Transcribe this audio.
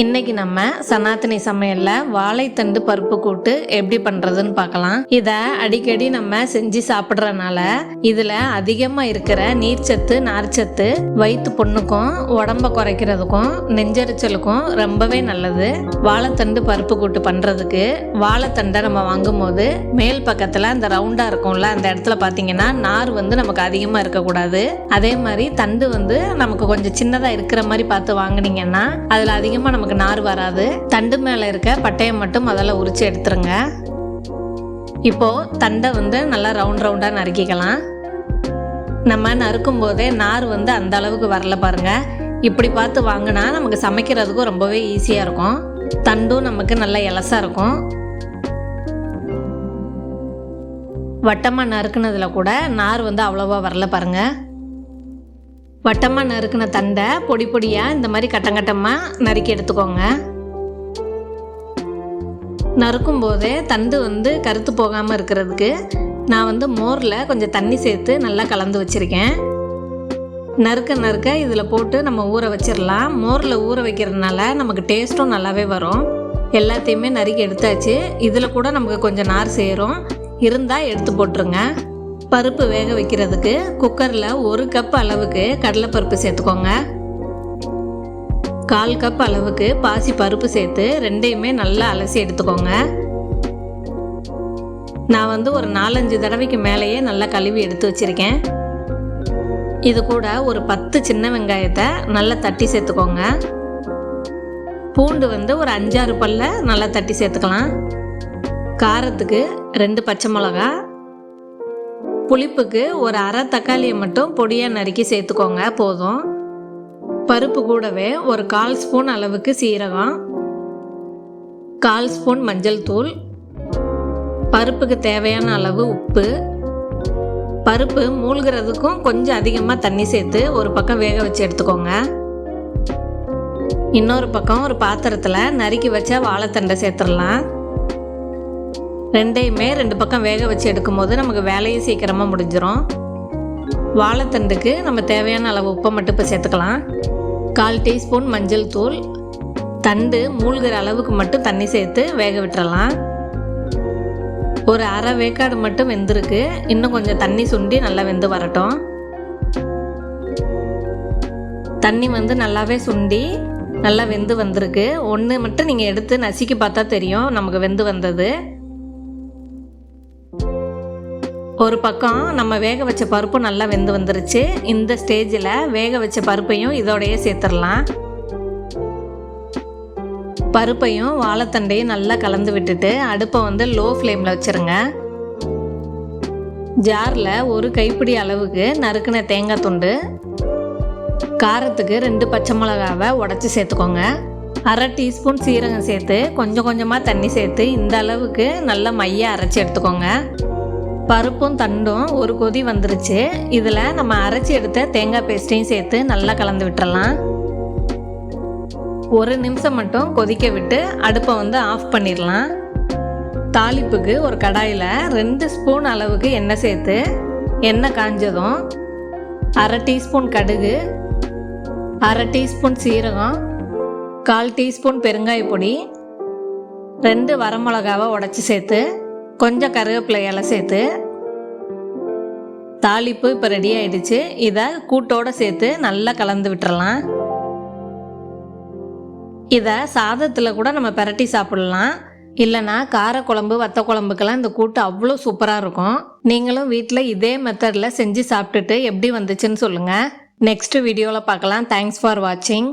இன்னைக்கு நம்ம சனாத்தனி சமையல்ல வாழைத்தண்டு பருப்பு கூட்டு எப்படி பண்றதுன்னு பார்க்கலாம். இத அடிக்கடி நம்ம செஞ்சு சாப்பிட்றனால இதுல அதிகமா இருக்கிற நீர்ச்சத்து நார்ச்சத்து வயிற்று புண்ணுக்கும் உடம்ப குறைக்கிறதுக்கும் நெஞ்செரிச்சலுக்கும் ரொம்பவே நல்லது. வாழைத்தண்டு பருப்பு கூட்டு பண்றதுக்கு வாழைத்தண்டை நம்ம வாங்கும்போது மேல் பக்கத்துல அந்த ரவுண்டா இருக்கும்ல அந்த இடத்துல பாத்தீங்கன்னா நார் வந்து நமக்கு அதிகமா இருக்கக்கூடாது. அதே மாதிரி தண்டு வந்து நமக்கு கொஞ்சம் சின்னதா இருக்கிற மாதிரி பார்த்து வாங்கினீங்கன்னா அதுல அதிகமா நமக்கு நமக்கு நார் வராது. தண்டு மேலே இருக்க பட்டையை மட்டும் முதல்ல உரிச்சு எடுத்துருங்க. இப்போது தண்டை வந்து நல்லா ரவுண்ட் ரவுண்டாக நறுக்கிக்கலாம். நம்ம நறுக்கும் போதே நார் வந்து அந்த அளவுக்கு வரல பாருங்கள் இப்படி பார்த்து வாங்கினா நமக்கு சமைக்கிறதுக்கும் ரொம்பவே ஈஸியாக இருக்கும். தண்டும் நமக்கு நல்ல இலசாக இருக்கும். வட்டமாக நறுக்குனதில் கூட நார் வந்து அவ்வளோவா வரல பாருங்கள் வட்டமாக நறுக்குன தண்டை பொடி பொடியாக இந்த மாதிரி கட்டம் கட்டமாக நறுக்கி எடுத்துக்கோங்க. நறுக்கும் போதே தண்டு வந்து கருத்து போகாமல் இருக்கிறதுக்கு நான் வந்து மோரில் கொஞ்சம் தண்ணி சேர்த்து நல்லா கலந்து வச்சுருக்கேன். நறுக்க நறுக்க இதில் போட்டு நம்ம ஊற வச்சிடலாம் மோரில் ஊற வைக்கிறதுனால நமக்கு டேஸ்ட்டும் நல்லாவே வரும். எல்லாத்தையுமே நறுக்கி எடுத்தாச்சு. இதில் கூட நமக்கு கொஞ்சம் நார் சேரும். இருந்தால் எடுத்து போட்டுருங்க. பருப்பு வேக வைக்கிறதுக்கு குக்கரில் ஒரு கப் அளவுக்கு கடலைப்பருப்பு சேர்த்துக்கோங்க. கால் கப் அளவுக்கு பாசி பருப்பு சேர்த்து ரெண்டையுமே நல்லா அலசி எடுத்துக்கோங்க. நான் வந்து ஒரு நாலஞ்சு தடவைக்கு மேலேயே நல்லா கழுவி எடுத்து வச்சிருக்கேன். இது கூட ஒரு பத்து சின்ன வெங்காயத்தை நல்லா தட்டி சேர்த்துக்கோங்க. பூண்டு வந்து ஒரு அஞ்சாறு பல்ல நல்லா தட்டி சேர்த்துக்கலாம். காரத்துக்கு ரெண்டு பச்சை மிளகா புளிப்புக்கு ஒரு அரை தக்காளியை மட்டும் பொடியாக நறுக்கி சேர்த்துக்கோங்க போதும். பருப்பு கூடவே ஒரு கால் ஸ்பூன் அளவுக்கு சீரகம் கால் ஸ்பூன் மஞ்சள் தூள் பருப்புக்கு தேவையான அளவு உப்பு. பருப்பு மூழ்கிறதுக்கும் கொஞ்சம் அதிகமாக தண்ணி சேர்த்து ஒரு பக்கம் வேக வச்சு எடுத்துக்கோங்க. இன்னொரு பக்கம் ஒரு பாத்திரத்தில் நறுக்கி வச்ச வாழைத்தண்டை சேர்த்துடலாம். ரெண்டையுமே ரெண்டு பக்கம் வேக வச்சு எடுக்கும்போது நமக்கு வேலையும் சீக்கிரமாக முடிஞ்சிடும் வாழைத்தண்டுக்கு நம்ம தேவையான அளவு உப்பை மட்டும் இப்போ சேர்த்துக்கலாம். கால் டீஸ்பூன் மஞ்சள் தூள் தண்டு மூழ்கிற அளவுக்கு மட்டும் தண்ணி சேர்த்து வேக விட்டுறலாம். ஒரு அரை வேக்காடு மட்டும் வெந்திருக்கு. இன்னும் கொஞ்சம் தண்ணி சுண்டி நல்லா வெந்து வரட்டும். தண்ணி வந்து நல்லாவே சுண்டி நல்லா வெந்து வந்திருக்கு. ஒன்று மட்டும் நீங்கள் எடுத்து நசுக்கி பார்த்தா தெரியும் நமக்கு வெந்து வந்தது. ஒரு பக்கம் நம்ம வேக வச்ச பருப்பு நல்லா வெந்து வந்துருச்சு. இந்த ஸ்டேஜில் வேக வச்ச பருப்பையும் இதோடையே சேர்த்துடலாம். பருப்பையும் வாழைத்தண்டையும் நல்லா கலந்து விட்டுட்டு அடுப்பை வந்து லோ ஃப்ளேமில் வச்சுருங்க. ஜாரில் ஒரு கைப்பிடி அளவுக்கு நறுக்குன தேங்காய் துண்டு காரத்துக்கு ரெண்டு பச்சை மிளகாவை உடச்சி சேர்த்துக்கோங்க. அரை டீஸ்பூன் சீரகம் சேர்த்து கொஞ்சம் கொஞ்சமாக தண்ணி சேர்த்து இந்த அளவுக்கு நல்லா மைய அரைச்சி எடுத்துக்கோங்க. பருப்பும் தண்டும் ஒரு கொதி வந்துருச்சு. இதில் நம்ம அரைச்சி எடுத்த தேங்காய் பேஸ்ட்டையும் சேர்த்து நல்லா கலந்து விட்டுறலாம். ஒரு நிமிஷம் மட்டும் கொதிக்க விட்டு அடுப்பை வந்து ஆஃப் பண்ணிடலாம். தாளிப்புக்கு ஒரு கடாயில் ரெண்டு ஸ்பூன் அளவுக்கு எண்ணெய் சேர்த்து எண்ணெய் காஞ்சதும் அரை டீஸ்பூன் கடுகு அரை டீஸ்பூன் சீரகம் கால் டீஸ்பூன் பெருங்காய பொடி ரெண்டு வரமிளகாவை உடச்சி சேர்த்து கொஞ்சம் கருவேப்பிலை இலை சேர்த்து தாளிப்பு இப்போ ரெடி ஆயிடுச்சு. இதை கூட்டோடு சேர்த்து நல்லா கலந்து விட்டுறலாம். இதை சாதத்தில் கூட நம்ம பிரட்டி சாப்பிடலாம். இல்லைனா காரக்குழம்பு வத்த குழம்புக்கெல்லாம் இந்த கூட்டு அவ்வளோ சூப்பராக இருக்கும். நீங்களும் வீட்டில் இதே மெத்தடில் செஞ்சு சாப்பிட்டுட்டு எப்படி வந்துச்சுன்னு சொல்லுங்கள் நெக்ஸ்ட் வீடியோவில் பார்க்கலாம். தேங்க்ஸ் ஃபார் வாட்சிங்